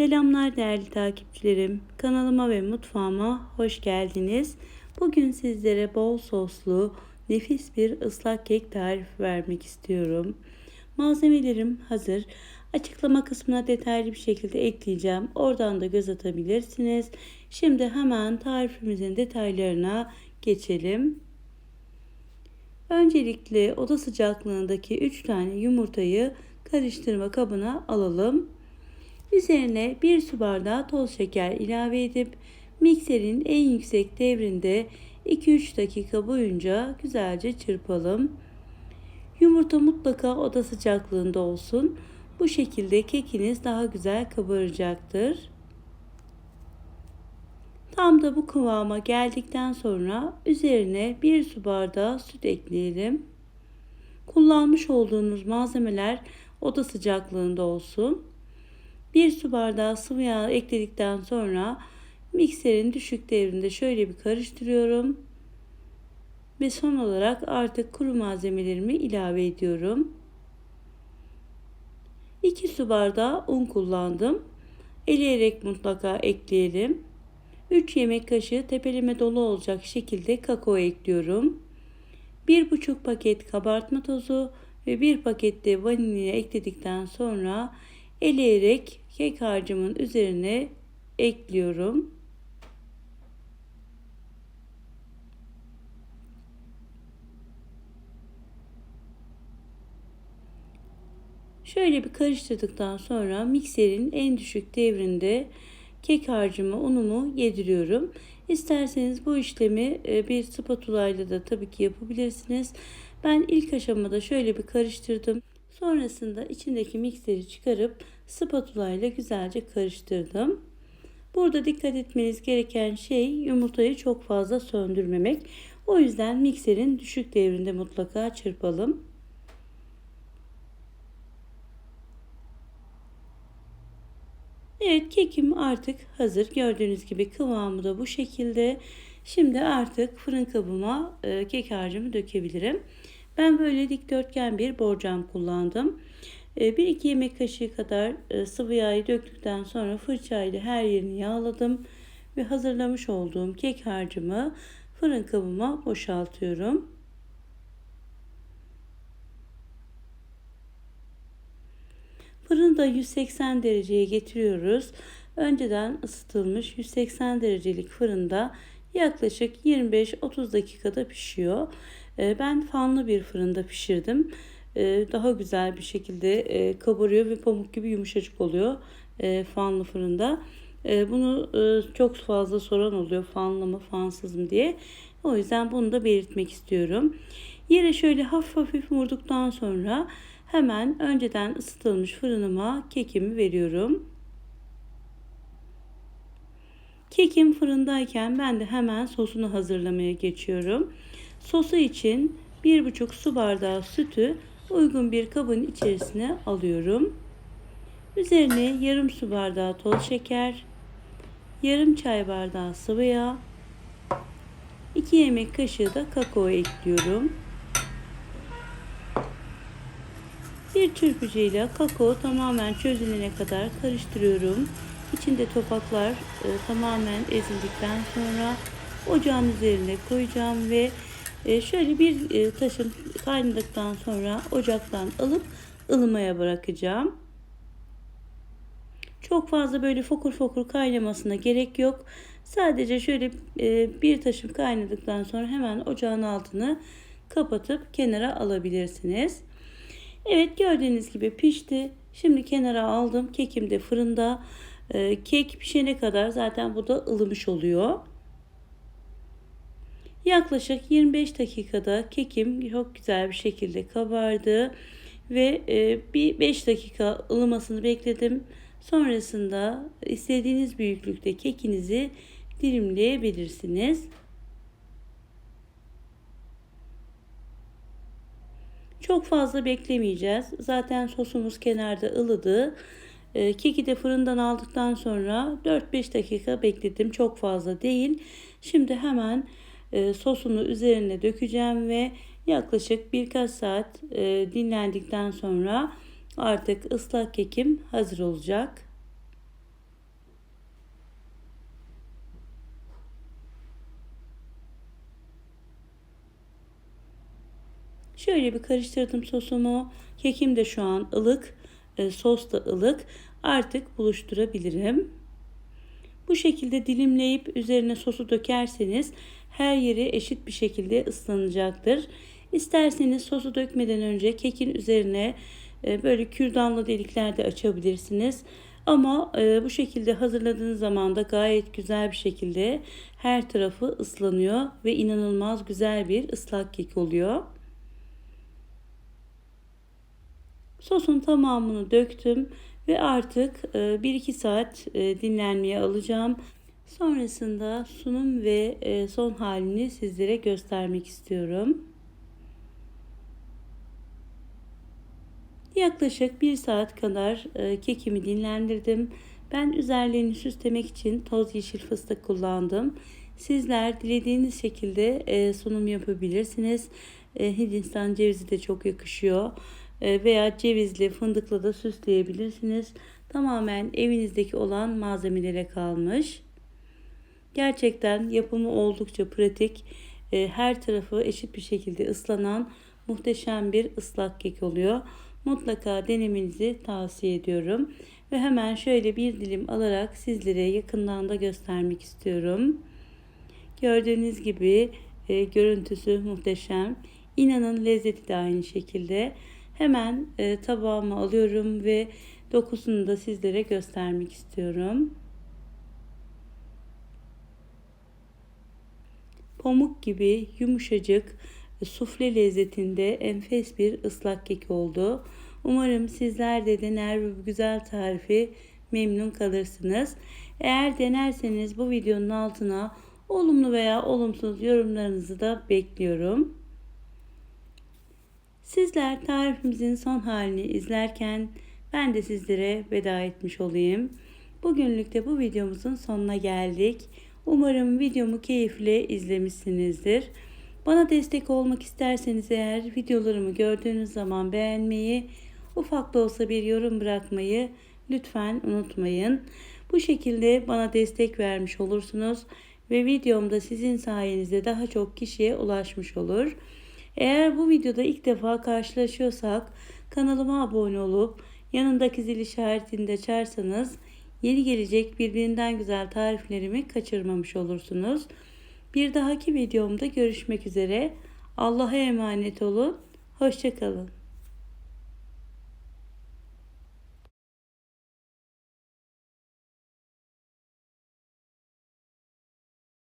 Selamlar değerli takipçilerim. Kanalıma ve mutfağıma hoş geldiniz. Bugün sizlere bol soslu, nefis bir ıslak kek tarifi vermek istiyorum. Malzemelerim hazır. Açıklama kısmına detaylı bir şekilde ekleyeceğim. Oradan da göz atabilirsiniz. Şimdi hemen tarifimizin detaylarına geçelim. Öncelikle oda sıcaklığındaki 3 tane yumurtayı karıştırma kabına alalım. Üzerine 1 su bardağı toz şeker ilave edip mikserin en yüksek devrinde 2-3 dakika boyunca güzelce çırpalım. Yumurta mutlaka oda sıcaklığında olsun. Bu şekilde kekiniz daha güzel kabaracaktır. Tam da bu kıvama geldikten sonra üzerine 1 su bardağı süt ekleyelim. Kullanmış olduğunuz malzemeler oda sıcaklığında olsun. 1 su bardağı sıvı yağ ekledikten sonra mikserin düşük devrinde şöyle bir karıştırıyorum. Ve son olarak artık kuru malzemelerimi ilave ediyorum. 2 su bardağı un kullandım. Eleyerek mutlaka ekleyelim. 3 yemek kaşığı tepeleme dolu olacak şekilde kakao ekliyorum. 1,5 paket kabartma tozu ve 1 paket de vanilya ekledikten sonra eleyerek kek harcımın üzerine ekliyorum. Şöyle bir karıştırdıktan sonra mikserin en düşük devrinde kek harcımı unumu yediriyorum. İsterseniz bu işlemi e, bir spatula ile de tabii ki yapabilirsiniz. Ben ilk aşamada şöyle bir karıştırdım. Sonrasında içindeki mikseri çıkarıp spatula ile güzelce karıştırdım. Burada dikkat etmeniz gereken şey yumurtayı çok fazla söndürmemek. O yüzden mikserin düşük devrinde mutlaka çırpalım. Evet kekim artık hazır. Gördüğünüz gibi kıvamı da bu şekilde. Şimdi artık fırın kabıma e, kek harcımı dökebilirim. Ben böyle dikdörtgen bir borcam kullandım. 1-2 e, yemek kaşığı kadar e, sıvı yağı döktükten sonra fırçayla her yerini yağladım ve hazırlamış olduğum kek harcımı fırın kabıma boşaltıyorum. Fırını da 180 dereceye getiriyoruz. Önceden ısıtılmış 180 derecelik fırında yaklaşık 25-30 dakikada pişiyor. Ee, ben fanlı bir fırında pişirdim. Ee, daha güzel bir şekilde e, kabarıyor ve pamuk gibi yumuşacık oluyor e, fanlı fırında. E, bunu çok fazla soran oluyor fanlı mı fansız mı diye. O yüzden bunu da belirtmek istiyorum. Yere şöyle hafif hafif vurduktan sonra hemen önceden ısıtılmış fırınıma kekimi veriyorum. Kekim fırındayken ben de hemen sosunu hazırlamaya geçiyorum. Sosu için 1,5 su bardağı sütü uygun bir kabın içerisine alıyorum. Üzerine yarım su bardağı toz şeker, yarım çay bardağı sıvı yağ, 2 yemek kaşığı da kakao ekliyorum. Bir çırpıcıyla kakao tamamen çözülene kadar karıştırıyorum. İçinde topaklar e, tamamen ezildikten sonra ocağın üzerine koyacağım ve e, şöyle bir e, taşım kaynadıktan sonra ocaktan alıp ılımaya bırakacağım. Çok fazla böyle fokur fokur kaynamasına gerek yok. Sadece şöyle e, bir taşım kaynadıktan sonra hemen ocağın altını kapatıp kenara alabilirsiniz. Evet gördüğünüz gibi pişti. Şimdi kenara aldım. Kekim de fırında. Kek pişene kadar zaten bu da ılımış oluyor. Yaklaşık 25 dakikada kekim çok güzel bir şekilde kabardı ve e, bir 5 dakika ılımasını bekledim. Sonrasında istediğiniz büyüklükte kekinizi dilimleyebilirsiniz. Çok fazla beklemeyeceğiz. Zaten sosumuz kenarda ılıdı. E, keki de fırından aldıktan sonra 4-5 dakika bekledim. Çok fazla değil. Şimdi hemen e, sosunu üzerine dökeceğim ve yaklaşık birkaç saat e, dinlendikten sonra artık ıslak kekim hazır olacak. Şöyle bir karıştırdım sosumu. Kekim de şu an ılık. E, sos da ılık. Artık buluşturabilirim. Bu şekilde dilimleyip üzerine sosu dökerseniz her yeri eşit bir şekilde ıslanacaktır. İsterseniz sosu dökmeden önce kekin üzerine e, böyle kürdanlı delikler de açabilirsiniz. Ama e, bu şekilde hazırladığınız zaman da gayet güzel bir şekilde her tarafı ıslanıyor ve inanılmaz güzel bir ıslak kek oluyor. Sosun tamamını döktüm ve artık 1-2 saat e, dinlenmeye alacağım. Sonrasında sunum ve e, son halini sizlere göstermek istiyorum. Yaklaşık 1 saat kadar e, kekimi dinlendirdim. Ben üzerlerini süslemek için toz yeşil fıstık kullandım. Sizler dilediğiniz şekilde sunum yapabilirsiniz. Hindistan cevizi de çok yakışıyor. E, veya cevizli, fındıklı da süsleyebilirsiniz. Tamamen evinizdeki olan malzemelere kalmış. Gerçekten yapımı oldukça pratik. E, her tarafı eşit bir şekilde ıslanan muhteşem bir ıslak kek oluyor. Mutlaka denemenizi tavsiye ediyorum. Ve hemen şöyle bir dilim alarak sizlere yakından da göstermek istiyorum. Gördüğünüz gibi e, görüntüsü muhteşem. İnanın lezzeti de aynı şekilde. Hemen e, tabağıma alıyorum ve dokusunu da sizlere göstermek istiyorum. Pamuk gibi yumuşacık e, sufle lezzetinde enfes bir ıslak kek oldu. Umarım sizler de dener bu güzel tarifi memnun kalırsınız. Eğer denerseniz bu videonun altına olumlu veya olumsuz yorumlarınızı da bekliyorum. Sizler tarifimizin son halini izlerken ben de sizlere veda etmiş olayım. Bugünlük de bu videomuzun sonuna geldik. Umarım videomu keyifle izlemişsinizdir. Bana destek olmak isterseniz eğer videolarımı gördüğünüz zaman beğenmeyi, ufak da olsa bir yorum bırakmayı lütfen unutmayın. Bu şekilde bana destek vermiş olursunuz ve videomda sizin sayenizde daha çok kişiye ulaşmış olur. Eğer bu videoda ilk defa karşılaşıyorsak kanalıma abone olup yanındaki zil işaretini de açarsanız yeni gelecek birbirinden güzel tariflerimi kaçırmamış olursunuz. Bir dahaki videomda görüşmek üzere. Allah'a emanet olun. Hoşçakalın.